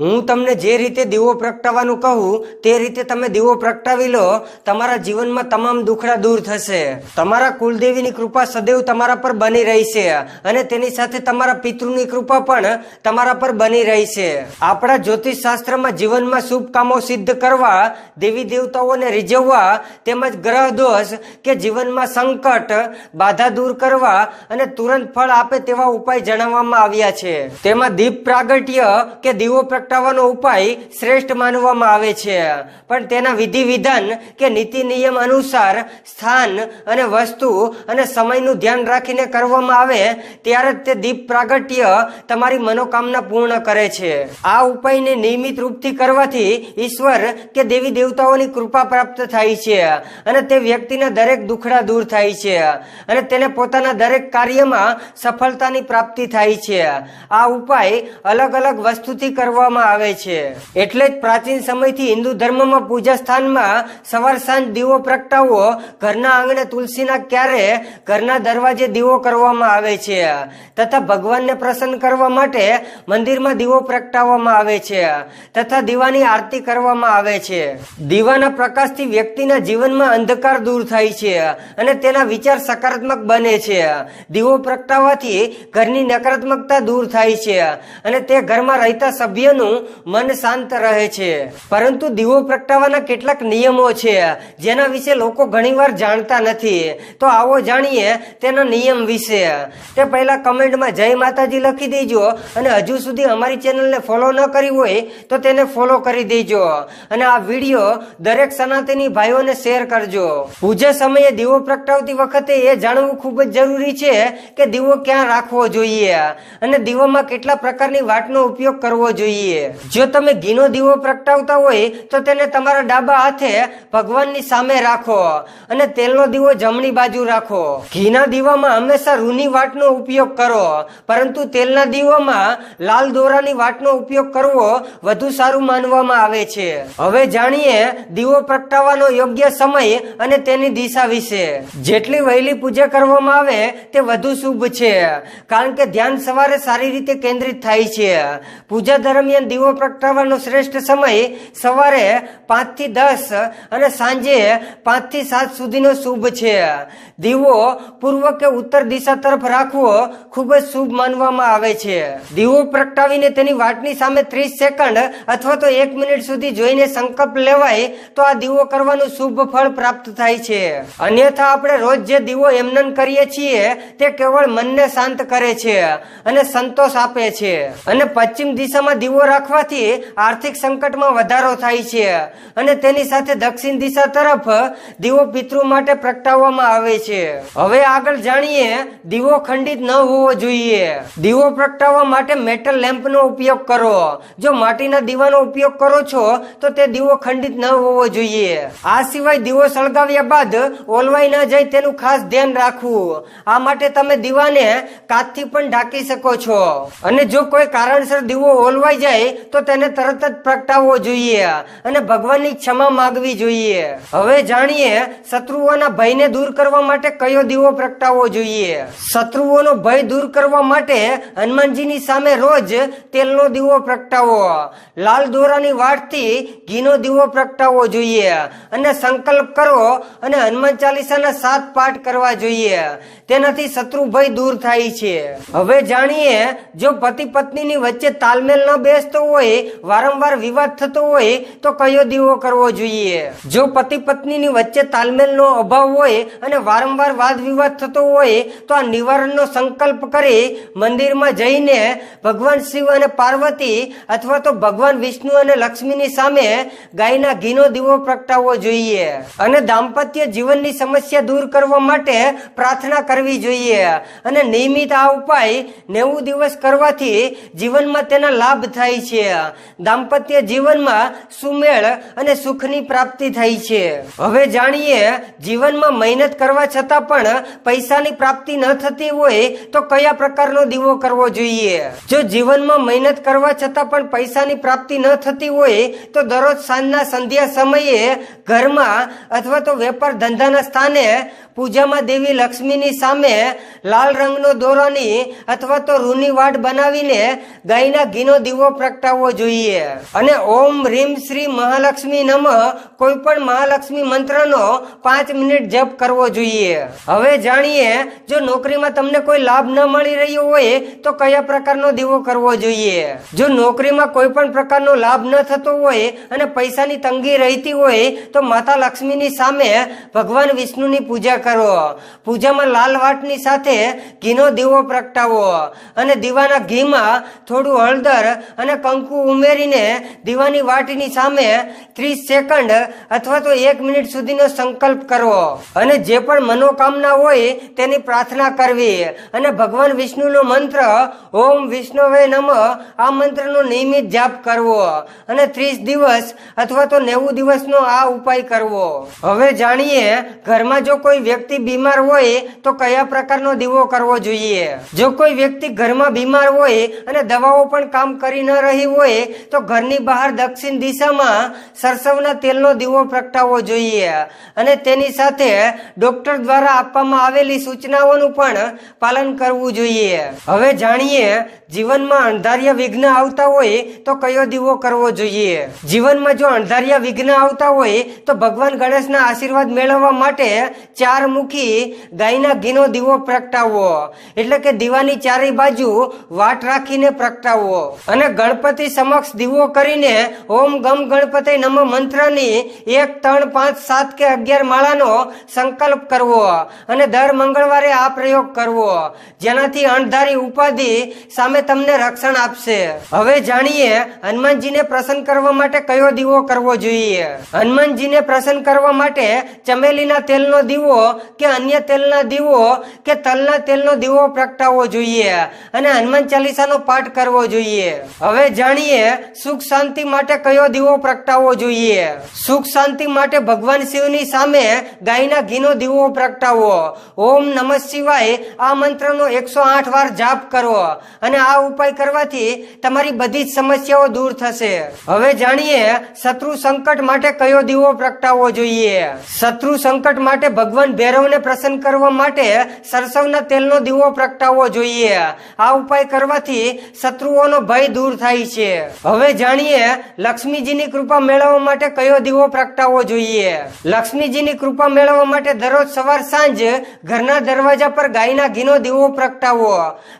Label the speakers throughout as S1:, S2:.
S1: હું તમને જે રીતે દીવો પ્રગટાવવાનું કહું, તે રીતે તમે દીવો પ્રગટાવી લો, તમારા જીવનમાં તમામ દુખડા દૂર થશે. તમારા કુલદેવીની કૃપા સદૈવ તમારા પર બની રહી છે અને તેની સાથે તમારા પિતૃની કૃપા પણ તમારા પર બની રહી છે આપણા જ્યોતિષ શાસ્ત્રમાં જીવનમાં શુભ કામો સિદ્ધ કરવા, દેવી દેવતાઓને રીઝવવા, તેમજ ગ્રહ દોષ કે જીવનમાં સંકટ, બાધા દૂર કરવા અને તુરંત ફળ આપે તેવા ઉપાય જણાવવામાં આવ્યા છે. તેમાં દીપ પ્રાગટ્ય કે દીવો પ્રગટાવવાનો ઉપાય શ્રેષ્ઠ માનવામાં આવે છે. પણ તેના વિધિ વિધાન કે નીતિ નિયમ અનુસાર સ્થાન અને વસ્તુ અને સમયનું ધ્યાન રાખીને કરવામાં આવે, ત્યારે જ તે દીપ પ્રાગટ્ય તમારી મનોકામના પૂર્ણ કરે છે. આ ઉપાયને નિયમિત રૂપથી કરવાથી ઈશ્વર કે દેવી દેવતાઓની કૃપા પ્રાપ્ત થાય છે અને તે વ્યક્તિના દરેક દુખડા દૂર થાય છે અને તેને પોતાના દરેક કાર્યમાં સફળતાની પ્રાપ્તિ થાય છે. આ ઉપાય અલગ અલગ વસ્તુથી કરવામાં આવે છે. એટલે જ પ્રાચીન સમયથી હિન્દુ ધર્મમાં પૂજા સ્થાનમાં સવાર સાંજ દીવો પ્રગટાવવો, ઘરના આંગણે તુલસીના ક્યારે, ઘરના દરવાજે દીવો કરવામાં આવે છે. તથા ભગવાનને પ્રસન્ન કરવા માટે મંદિરમાં દીવો પ્રગટાવવામાં આવે છે. તથા દીવાની આરતી કરવામાં આવે છે. દીવાના પ્રકાશથી વ્યક્તિના જીવનમાં અંધકાર દૂર થાય છે અને તેના વિચાર સકારાત્મક બને છે. દીવો પ્રગટાવવાથી ઘરની નકારાત્મકતા દૂર થાય છે અને તે ઘરમાં રહેતા સભ્યનું મન શાંત રહે છે. પરંતુ દીવો પ્રગટાવવાના કેટલાક નિયમો છે, જેના વિશે લોકો ઘણીવાર જાણતા નથી. તો આવો જાણીએ તેના નિયમ વિશે. તે પહેલા કમેન્ટમાં જય માતાજી લખી દેજો અને હજુ સુધી અમારી ચેનલને ફોલો ન કરી હોય તો તેને ફોલો કરી દેજો. અને આ વીડિયો દરેક સનાતની ભાઈઓને શેર કરજો. પૂજા સમયે દીવો પ્રગટાવતી વખતે એ જાણવું ખૂબ જ જરૂરી છે કે દીવો ક્યાં રાખવો જોઈએ અને દીવામાં કેટલા પ્રકારની વાટનો ઉપયોગ કરવો જોઈએ. જો તમે ઘીનો દીવો પ્રગટાવતા હોય, તો તેને તમારા ડાબા હાથે ભગવાનની સામે રાખો અને તેલનો દીવો જમણી બાજુ રાખો. ઘીના દીવામાં હંમેશા રૂની વાટનો ઉપયોગ કરો, પરંતુ તેલના દીવામાં લાલ દોરાની વાટનો ઉપયોગ કરવો વધુ સારું માનવામાં આવે છે. હવે જાણીએ દીવો પ્રગટાવવાનો યોગ્ય સમય અને તેની દિશા વિશે. જેટલી વહેલી પૂજા કરવામાં આવે, તે વધુ શુભ છે, કારણ કે ધ્યાન સવારે સારી રીતે કેન્દ્રિત થાય છે. પૂજા દરમિયાન દીવો પ્રગટાવવાનો શ્રેષ્ઠ સમય સવારે પાંચથી દસ અને સાંજે પાંચથી સાત સુધીનો શુભ છે. દીવો પૂર્વ કે ઉત્તર દિશા તરફ રાખવો ખૂબ જ શુભ માનવામાં આવે છે. દીવો પ્રગટાવીને તેની વાટની સામે ત્રીસ સેકન્ડ અથવા તો એક મિનિટ સુધી જોઈને સંકલ્પ લેવાય તો આ દીવો કરવાનું શુભ ફળ પ્રાપ્ત થાય છે. અન્યથા આપણે રોજ જે દીવો એમનન કરીએ છીએ તે કેવળ મનને શાંત કરે છે અને સંતોષ આપે છે. અને પશ્ચિમ દિશામાં દીવો રાખવાથી આર્થિક સંકટમાં વધારો થાય છે. અને તેની સાથે દક્ષિણ દિશા તરફ દીવો પિતૃ માટે પ્રગટાવવામાં આવે છે. હવે આગળ જાણીએ દીવો ખંડિત ન હોવો જોઈએ. દીવો પ્રગટાવવા માટે મેટલ લેમ્પનો ઉપયોગ કરો. જો માટીના દીવાનો ઉપયોગ કરો છો, તો તે દીવો ખંડિત ન હોવો જોઈએ. આ સિવાય દીવો સળગાવ્યા બાદ ઓલવાઈ ન જાય તેનું ખાસ ધ્યાન રાખવું. આ માટે તમે દીવાને કાચથી પણ ઢાંકી શકો છો. અને જો કોઈ કારણસર દીવો ઓલવાઈ જાય તો તેને તરત જ પ્રગટાવવો જોઈએ અને ભગવાનની ક્ષમા માગવી જોઈએ. હવે જાણીએ શત્રુઓના ભયને દૂર કરવા માટે કયો દીવો પ્રગટાવવો જોઈએ. શત્રુઓનો ભય દૂર કરવા માટે હનુમાનજીની સામે રોજ તેલનો દીવો પ્રગટાવો. લાલ દોરાની વાટથી ઘીનો દીવો પ્રગટાવવો જોઈએ અને સંકલ્પ કરો અને હનુમાન ચાલીસાના સાત પાઠ કરવા જોઈએ. તેનાથી શત્રુ ભય દૂર થાય છે. હવે જાણીએ જો પતિ પત્નીની વચ્ચે તાલમેલ ન બેસતો હોય, વારંવાર વિવાદ થતો હોય, તો કયો દીવો કરવો જોઈએ? જો પતિ પત્નીની વચ્ચે તાલમેલનો અભાવ હોય અને વારંવાર વાદ વિવાદ થતો હોય, તો આ નિવારણનો સંકલ્પ કરી મંદિરમાં જઈને ભગવાન શિવ અને પાર્વતી અથવા તો ભગવાન વિષ્ણુ અને લક્ષ્મીની સામે ગાયના ઘીનો દીવો પ્રગટાવવો જોઈએ અને દાંપત્ય જીવનની સમસ્યા દૂર કરવા માટે પ્રાર્થના કરવી જોઈએ અને નિયમિત આ ઉપાય નેવું દિવસ કરવાથી જીવનમાં તેના લાભ થાય છે. દાંપત્ય જીવનમાં સુમેળ અને સુખની પ્રાપ્તિ થાય છે. હવે જાણીએ, જીવનમાં મહેનત કરવા છતાં પણ પૈસાની પ્રાપ્તિ ન થતી હોય તો કયા પ્રકારનો દીવો કરવો જોઈએ? જો જીવનમાં મહેનત કરવા છતાં પણ પૈસાની પ્રાપ્તિ ન થતી હોય તો દરરોજ સાંજના સંધ્યા સમયે ઘરમાં અથવા તો વેપાર ધંધાના સ્થાને પૂજામાં દેવી લક્ષ્મીની સામે લાલ રંગનો દોરાની અથવા તો રૂની વાડ બનાવીને ગાયના ઘીનો દીવો પ્રગટાવવો જોઈએ. અને ઓમ રીમ શ્રી મહાલક્ષ્મી નમ કોઈ પણ મહાલક્ષ્મી મંત્રનો પાંચ મિનિટ જપ કરવો જોઈએ. હવે જાણીએ, જો નોકરીમાં તમને કોઈ લાભ ન મળી રહ્યો હોય, તો કયા પ્રકારનો દીવો કરવો જોઈએ? જો નોકરીમાં કોઈ પણ પ્રકારનો લાભ ન થતો હોય અને પૈસાની તંગી રહેતી હોય, તો માતા લક્ષ્મીની સામે ભગવાન વિષ્ણુની પૂજા કરો. પૂજામાં લાલ વાટની સાથે ઘીનો દીવો પ્રગટાવો. અને દીવાના ઘીમાં થોડું હળદર અને કંકુ ઉમેરીને દીવાની વાટીની સામે ત્રીસ સેકન્ડ અથવા તો એક મિનિટ સુધીનો સંકલ્પ કરવો. અને જે પણ મનોકામના હોય તેની પ્રાર્થના કરવી. અને ભગવાન વિષ્ણુનો મંત્ર, ઓમ વિષ્ણુવે નમ, આ મંત્રનો નિયમિત જાપ કરવો. અને ત્રીસ દિવસ અથવા તો નેવું દિવસનો આ ઉપાય કરવો. હવે જાણીએ ઘરમાં જો કોઈ વ્યક્તિ બીમાર હોય તો કયા પ્રકારનો દીવો કરવો જોઈએ? જો કોઈ વ્યક્તિ ઘરમાં બીમાર હોય અને દવાઓ પણ કામ કરી ન રહી હોય તો ઘરની બહાર દક્ષિણ દિશામાં સરસવના તેલનો દીવો પ્રગટાવવો જોઈએ. અને તેની સાથે ડોક્ટર દ્વારા આપવામાં આવેલી સૂચનાઓનું પણ પાલન કરવું જોઈએ. હવે જાણીએ, જીવનમાં અણધાર્ય વિઘ્ન આવતા હોય તો કયો દીવો કરવો જોઈએ? જીવનમાં જો અણધાર્ય વિઘ્ન આવતા હોય તો ભગવાન ગણેશના આશીર્વાદ મેળવવા માટે ચાર મુખી ગાયના ઘીનો દીવો પ્રગટાવવો એટલે કે દીવાની ચારે બાજુ વાટ રાખીને પ્રગટાવવો અને ગણપતિ સમક્ષ દીવો કરીને ઓમ ગમ ગણપતિ નમ મંત્રની એક, ત્રણ, પાંચ, સાત કે અગિયાર માળાનો સંકલ્પ કરવો અને દર મંગળવારે આ પ્રયોગ કરવો, જેનાથી અણધારી ઉપાધિ સામે તમને રક્ષણ આપશે. હવે જાણીએ હનુમાનજીને પ્રસન્ન કરવા માટે કયો દીવો કરવો જોઈએ. હનુમાનજીને પ્રસન્ન કરવા માટે ચમેલીના તેલનો દીવો કે અન્ય તેલના દીવો કે તલના તેલનો દીવો પ્રગટાવવો જોઈએ અને હનુમાન ચાલીસાનો પાઠ કરવો જોઈએ. હવે જાણીએ, સુખ શાંતિ માટે કયો દીવો પ્રગટાવવો જોઈએ? સુખ શાંતિ માટે ભગવાન શિવની સામે ગાયના ઘીનો દીવો પ્રગટાવો. ઓમ નમ શિવાય આ મંત્રનો એકસો આઠ વાર જાપ કરો અને આ ઉપાય કરવાથી તમારી બધી જ સમસ્યાઓ દૂર થશે. હવે જાણીએ, શત્રુ સંકટ માટે કયો દીવો પ્રગટાવવો જોઈએ? શત્રુ સંકટ માટે ભગવાન ભૈરવને પ્રસન્ન કરવા માટે સરસવના તેલનો દીવો પ્રગટાવવો જોઈએ. આ ઉપાય કરવાથી શત્રુઓનો ભય દૂર થાય છે. હવે જાણીએ, લક્ષ્મીજીની કૃપા મેળવવા માટે કયો દીવો પ્રગટાવવો જોઈએ? લક્ષ્મીજીની કૃપા મેળવવા માટે દરરોજ સવાર સાંજ ઘરના દરવાજા પર ગાયના ઘીનો દીવો પ્રગટાવવો.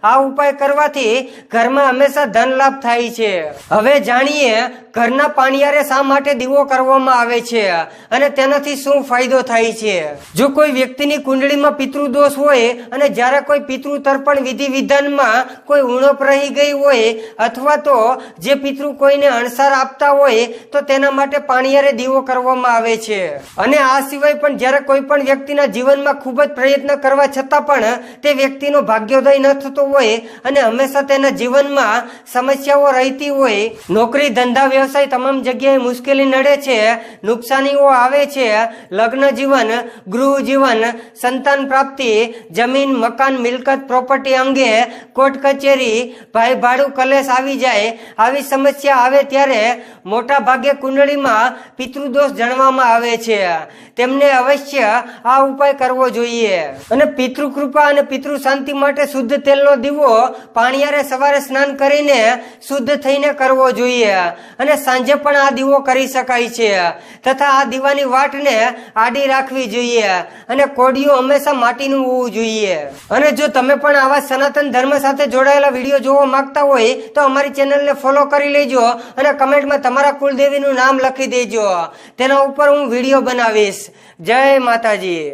S1: આ ઉપાય કરવાથી ઘરમાં હંમેશા ધન લાભ થાય છે. હવે જાણીએ, ઘરના પાણીયારે શા માટે દીવો કરવામાં આવે છે અને તેનાથી શું ફાયદો થાય છે? જો કોઈ વ્યક્તિની કુંડળીમાં પિતૃદોષ હોય અને જ્યારે કોઈ પિતૃ તર્પણ વિધિ વિધાનમાં કોઈ ઉણપ રહી ગઈ હોય અથવા તો જે પિતૃ કોઈને અણસાર આપતા હોય, તો તેના માટે પાણીયારે દીવો કરવામાં આવે છે. અને આ સિવાય પણ જ્યારે કોઈ પણ વ્યક્તિના જીવનમાં ખૂબ જ પ્રયત્ન કરવા છતાં પણ તે વ્યક્તિનો ભાગ્યોદય ન થતો હોય અને હંમેશા તેના જીવનમાં સમસ્યાઓ રહેતી હોય, નોકરી, ધંધા, વ્યવસાય તમામ જગ્યાએ મુશ્કેલી નડે છે, નુકસાનીઓ આવે છે, લગ્ન જીવન, ગૃહ જીવન, સંતાન પ્રાપ્તિ, જમીન, મકાન, મિલકત, પ્રોપર્ટી અંગે કોર્ટ કચેરી, ભાઈ ભાડું કલેશ આવી જાય આવી સમસ્યા આવે ત્યારે મોટા ભાગે કુંડળીમાં પિતૃદોષ જણવામાં આવે છે. તેમને અવશ્ય આ ઉપાય કરવો જોઈએ. અને પિતૃ કૃપા અને પિતૃ શાંતિ માટે શુદ્ધ તેલનો દીવો પાણીયારે સવારે સ્નાન કરીને શુદ્ધ થઈને કરવો જોઈએ. અને સાંજે પણ આ દીવો કરી શકાય છે. તથા આ દીવાની વાટને આડી રાખવી જોઈએ. અને કોડિયું હંમેશા માટીનું હોવું જોઈએ. અને જો તમે પણ આવા સનાતન ધર્મ સાથે જોડાયેલા વીડિયો જોવા માંગતા હોય તો અમારી ચેનલને ફોલો કરી લેજો અને કમેન્ટમાં તમારા કુલદેવીનું નામ લખી દેજો. તેના ઉપર હું વીડિયો બનાવીશ. જય માતાજી.